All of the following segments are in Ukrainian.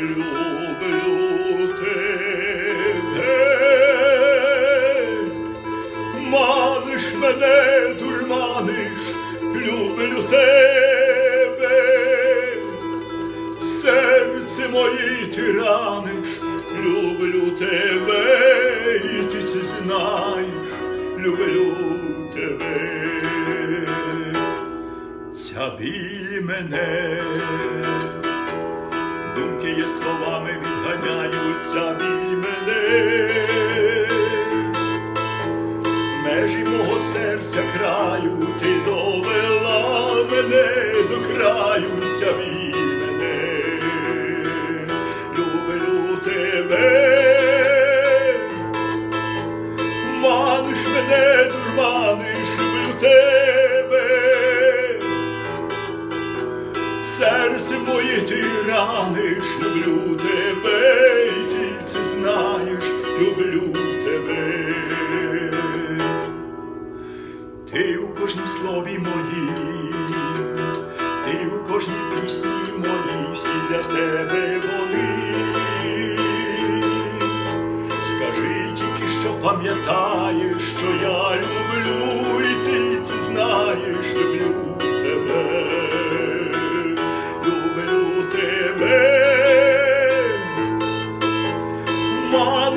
люблю тебе, маниш мене, дурманиш, люблю тебе, серце моє ти люблю тебе, і ти це люблю тебе. Ця біль мене думки є словами відганяють, ця біль мене. Межі мого серця краю, ти довела мене до краю, сяві мене, люблю тебе, маниш мене, дурманиш, люблю тебе, серце моє ти раниш, люблю тебе, і ти це знаєш, люблю тебе. Ти у кожнім слові моїм, ти у кожній пісні моїй, всі для тебе вони. Скажи тільки, що пам'ятаєш, що я люблю,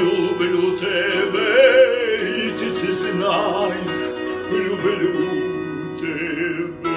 люблю тебе, і ти це знай, люблю тебе.